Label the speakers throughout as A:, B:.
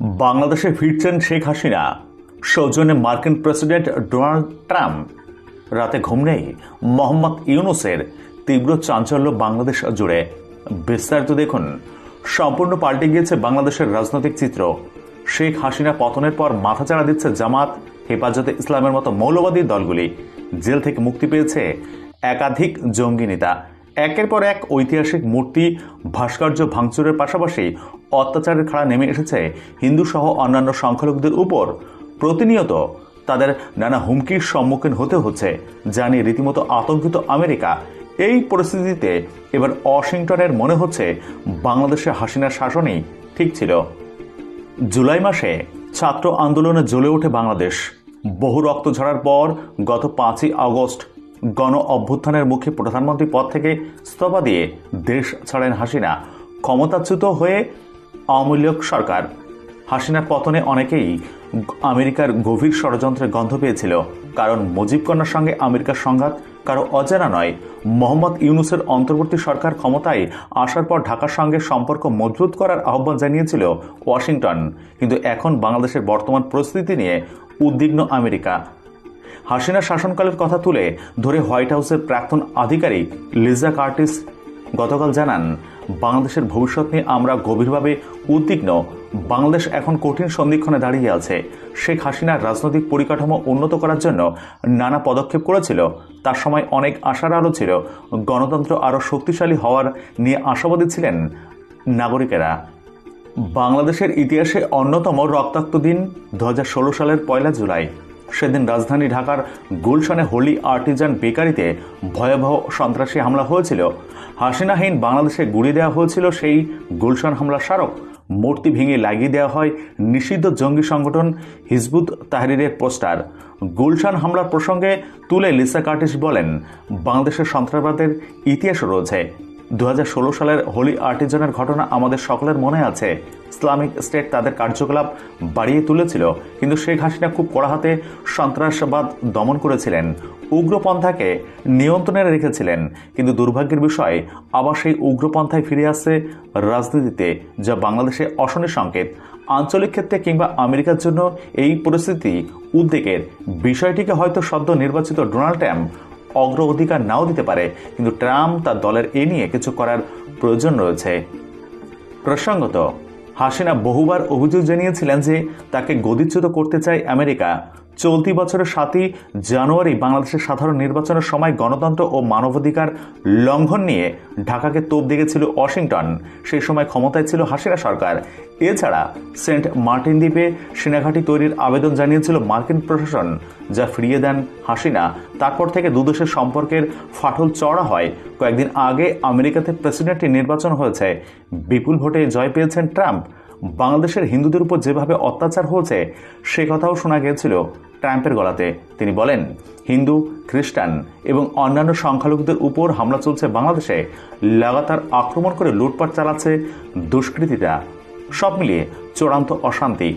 A: বাংলাদেশে ফিরছেন শেখ হাসিনা। সৌজন্যে মার্কিন প্রেসিডেন্ট ডোনাল্ড ট্রাম্প। রাতে ঘুম নেই, মোহাম্মদ ইউনুসের তীব্র চাঞ্চল্য বাংলাদেশ জুড়ে। বিস্তারিত দেখুন, সম্পূর্ণ পাল্টে গিয়েছে বাংলাদেশের রাজনৈতিক চিত্র। শেখ হাসিনা পতনের পর মাথাচাড়া দিচ্ছে জামাত, হেফাজতে ইসলামের মতো মৌলবাদী দলগুলি। জেল থেকে মুক্তি পেয়েছে একাধিক জঙ্গি নেতা। একের পর এক ঐতিহাসিক মূর্তি, ভাস্কর্য ভাঙচুরের পাশাপাশি অত্যাচারের খাড়া নেমে এসেছে হিন্দু সহ অন্যান্য সংখ্যালঘুদের উপর। প্রতিনিয়ত তাদের নানা হুমকির সম্মুখীন হতে হচ্ছে যা নিয়ে রীতিমতো আতঙ্কিত আমেরিকা। এই পরিস্থিতিতে এবার ওয়াশিংটনের মনে হচ্ছে বাংলাদেশে হাসিনার শাসনই ঠিক ছিল। জুলাই মাসে ছাত্র আন্দোলনে জ্বলে ওঠে বাংলাদেশ। বহু রক্ত ঝরার পর গত পাঁচই আগস্ট গণ অভ্যুত্থানের মুখে প্রধানমন্ত্রী পদ থেকে ইস্তফা দিয়ে দেশ ছাড়েন হাসিনা। ক্ষমতাচ্যুত হয়ে লীগ সরকার। হাসিনার পতনে অনেকেই আমেরিকার গভীর ষড়যন্ত্রের গন্ধ পেয়েছিল। কারণ মুজিব কন্যার সঙ্গে আমেরিকার সংঘাত কারও অজানা নয়। মোহাম্মদ ইউনুসের অন্তর্বর্তী সরকার ক্ষমতায় আসার পর ঢাকার সঙ্গে সম্পর্ক মজবুত করার আহ্বান জানিয়েছিল ওয়াশিংটন। কিন্তু এখন বাংলাদেশের বর্তমান পরিস্থিতি নিয়ে উদ্বিগ্ন আমেরিকা। হাসিনা শাসনকালের কথা তুলে ধরে হোয়াইট হাউসের প্রাক্তন আধিকারিক লিজা কার্টিস গতকাল জানান, বাংলাদেশের ভবিষ্যৎ নিয়ে আমরা গভীরভাবে উদ্বিগ্ন। বাংলাদেশ এখন কঠিন সন্ধিক্ষণে দাঁড়িয়ে আছে। শেখ হাসিনার রাজনৈতিক পরিকাঠামো উন্নত করার জন্য নানা পদক্ষেপ করেছিল। তার সময় অনেক আশার আলো ছিল। গণতন্ত্র আরও শক্তিশালী হওয়ার নিয়ে আশাবাদী ছিলেন নাগরিকেরা। বাংলাদেশের ইতিহাসে অন্যতম রক্তাক্ত দিন দু হাজার ষোলো সালের পয়লা জুলাই। সেদিন রাজধানী ঢাকার গুলশানে হোলি আর্টিজান বেকারিতে ভয়াবহ সন্ত্রাসী হামলা হয়েছিল। হাসিনাহীন বাংলাদেশে গুড়িয়ে দেওয়া হয়েছিল সেই গুলশান হামলা স্মারক। মূর্তি ভেঙে লাগিয়ে দেওয়া হয় নিষিদ্ধ জঙ্গি সংগঠন হিজবুত তাহরিরের পোস্টার। গুলশান হামলার প্রসঙ্গে তুলে লিসা কার্টিস বলেন, বাংলাদেশের সন্ত্রাসবাদের ইতিহাস রয়েছে। দু হাজার ষোলো সালের হোলি আর্টিজানের ঘটনা আমাদের সকলের মনে আছে। ইসলামিক স্টেট তাদের কার্যকলাপ বাড়িয়ে তুলেছিল, কিন্তু শেখ হাসিনা খুব কড়া হাতে সন্ত্রাসবাদ দমন করেছিলেন। উগ্রপন্থাকে নিয়ন্ত্রণে রেখেছিলেন, কিন্তু দুর্ভাগ্যের বিষয়, আবার সেই উগ্রপন্থায় ফিরে আসছে রাজনীতিতে, যা বাংলাদেশে অশনের সংকেত। আঞ্চলিক ক্ষেত্রে কিংবা আমেরিকার জন্য এই পরিস্থিতি উদ্বেগের। বিষয়টিকে হয়তো সদ্য নির্বাচিত ডোনাল্ড ট্রাম্প অগ্র অধিকার নাও দিতে পারে, কিন্তু ট্রাম্প তার দলের এ নিয়ে কিছু করার প্রয়োজন রয়েছে। প্রসঙ্গত, হাসিনা বহুবার অভিযোগ জানিয়েছিলেন যে তাকে গদিচ্যুত করতে চায় আমেরিকা। চলতি বছরের সাতই জানুয়ারি বাংলাদেশের সাধারণ নির্বাচনের সময় গণতন্ত্র ও মানবাধিকার লঙ্ঘন নিয়ে ঢাকাকে তোপ দেখেছিল ওয়াশিংটন। সেই সময় ক্ষমতায় ছিল হাসিনা সরকার। এছাড়া সেন্ট মার্টিন দ্বীপে সেনাঘাঁটি তৈরির আবেদন জানিয়েছিল মার্কিন প্রশাসন, যা ফিরিয়ে দেন হাসিনা। তারপর থেকে দুদেশের সম্পর্কের ফাটল চড়া হয়। কয়েকদিন আগে আমেরিকাতে প্রেসিডেন্ট নির্বাচন হয়েছে। বিপুল ভোটে জয় পেয়েছেন ট্রাম্প। বাংলাদেশের হিন্দুদের উপর যেভাবে অত্যাচার হয়েছে, সে কথাও শোনা গিয়েছিল। ট্রাম্পের গলাতে। তিনি বলেন, হিন্দু, খ্রিস্টান এবং অন্যান্য সংখ্যালঘুদের উপর হামলা চলছে বাংলাদেশে। লাগাতার আক্রমণ করে লুটপাট চালাচ্ছে দুষ্কৃতীরা। সব মিলিয়ে চূড়ান্ত অশান্তি।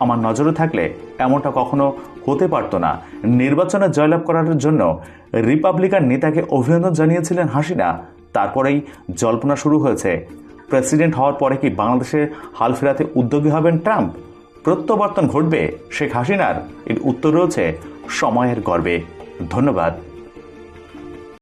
A: আমার নজরে থাকলে এমনটা কখনো হতে পারত না। নির্বাচনে জয়লাভ করার জন্য রিপাবলিকান নেতাকে অভিনন্দন জানিয়েছিলেন হাসিনা। তারপরেই জল্পনা শুরু হয়েছে। প্রেসিডেন্ট হওয়ার পরে কি বাংলাদেশে হাল ফেরাতে উদ্যোগী হবেন ট্রাম্প? প্রত্যাবর্তন ঘটবে শেখ হাসিনার। এর উত্তর রয়েছে সময়ের গর্বে। ধন্যবাদ।